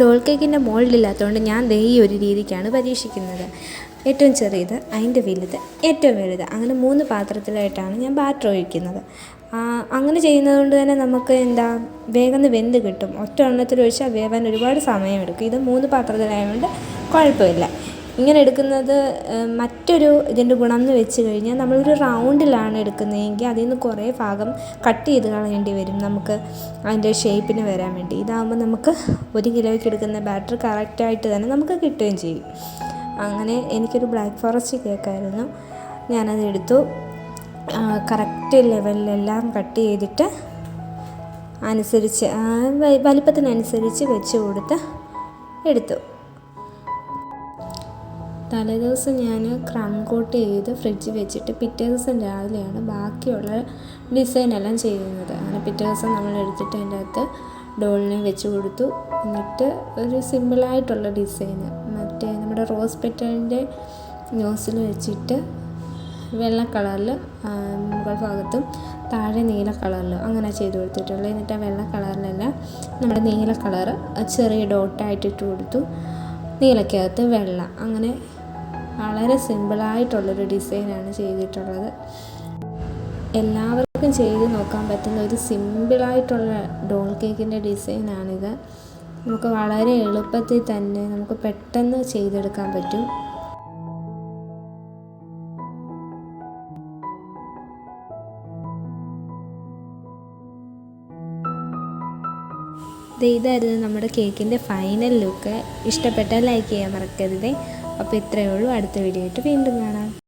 Doll കേക്കിന്റെ മോൾഡില്ലാത്തതുകൊണ്ട് ഞാൻ ദേ ഈ ഒരു രീതിക്കാണ് പരീക്ഷിക്കുന്നത്. ഏറ്റവും ചെറിയത് അതിന്റെ വലുത് ഏറ്റവും വലുത്. അങ്ങനെ മൂന്ന് പാത്രത്തിലായിട്ടാണ് ഞാൻ ബാറ്റർ ഒഴിക്കുന്നത്. അങ്ങനെ ചെയ്യുന്നത് കൊണ്ട് തന്നെ നമുക്ക് എന്താ വേഗം വെന്ത് കിട്ടും. ഒറ്റ എണ്ണത്തിൽ ഒഴിച്ചാൽ വേവാൻ ഒരുപാട് സമയമെടുക്കും. ഇത് മൂന്ന് പാത്രത്തിലായതുകൊണ്ട് കുഴപ്പമില്ല. ഇങ്ങനെ എടുക്കുന്നത് മറ്റൊരു ഇതിന്റെ ഗുണം എന്ന് വെച്ച് കഴിഞ്ഞാൽ നമ്മളൊരു റൗണ്ടിലാണ് എടുക്കുന്നതെങ്കിൽ അതിൽ നിന്ന് കുറേ ഭാഗം കട്ട് ചെയ്ത് കളയേണ്ടി വരും നമുക്ക് അതിന്റെ ഷേപ്പിന് വരാൻ വേണ്ടി. ഇതാകുമ്പോൾ നമുക്ക് ഒരു കിലോയ്ക്ക് എടുക്കുന്ന ബാറ്റർ കറക്റ്റായിട്ട് തന്നെ നമുക്ക് കിട്ടുകയും ചെയ്യും. അങ്ങനെ എനിക്കൊരു ബ്ലാക്ക് ഫോറസ്റ്റ് കേക്കായിരുന്നു ഞാനത് എടുത്തു. കറക്റ്റ് ലെവലിലെല്ലാം കട്ട് ചെയ്തിട്ട് അനുസരിച്ച് വലിപ്പത്തിനനുസരിച്ച് വെച്ച് കൊടുത്ത് എടുത്തു. തലേദിവസം ഞാൻ ക്രം കോട്ട് ചെയ്ത് ഫ്രിഡ്ജിൽ വെച്ചിട്ട് പിറ്റേ ദിവസം രാവിലെയാണ് ബാക്കിയുള്ള ഡിസൈൻ എല്ലാം ചെയ്യുന്നത്. അങ്ങനെ പിറ്റേ ദിവസം നമ്മൾ എടുത്തിട്ട് അതിന്റെ അകത്ത് ഡോളിനെ വെച്ച് കൊടുത്തു. എന്നിട്ട് ഒരു സിമ്പിളായിട്ടുള്ള ഡിസൈന് മറ്റേ നമ്മുടെ റോസ് പെറ്റലിന്റെ നോസിൽ വെച്ചിട്ട് വെള്ള കളറിൽ മുകൾ ഭാഗത്തും താഴെ നീല കളറിൽ അങ്ങനെ ചെയ്ത് കൊടുത്തിട്ടുള്ളത്. എന്നിട്ട് ആ വെള്ള കളറിലല്ല നമ്മുടെ നീല കളറ് ചെറിയ ഡോട്ടായിട്ട് ഇട്ട് കൊടുത്തു. നീലക്കകത്ത് വെള്ള. അങ്ങനെ വളരെ സിമ്പിളായിട്ടുള്ളൊരു ഡിസൈനാണ് ചെയ്തിട്ടുള്ളത്. എല്ലാവർക്കും ചെയ്ത് നോക്കാൻ പറ്റുന്ന ഒരു സിമ്പിളായിട്ടുള്ള ഡോൾ കേക്കിന്റെ ഡിസൈനാണിത്. നമുക്ക് വളരെ എളുപ്പത്തിൽ തന്നെ നമുക്ക് പെട്ടെന്ന് ചെയ്തെടുക്കാൻ പറ്റും. ഇതായിരുന്നു നമ്മുടെ കേക്കിന്റെ ഫൈനൽ ലുക്ക് ഇഷ്ടപ്പെട്ടാൽ ലൈക്ക് ചെയ്യാൻ മറക്കരുതേ. അപ്പോൾ ഇത്രയേ ഉള്ളൂ. അടുത്ത വീഡിയോ ആയിട്ട് വീണ്ടും കാണാം.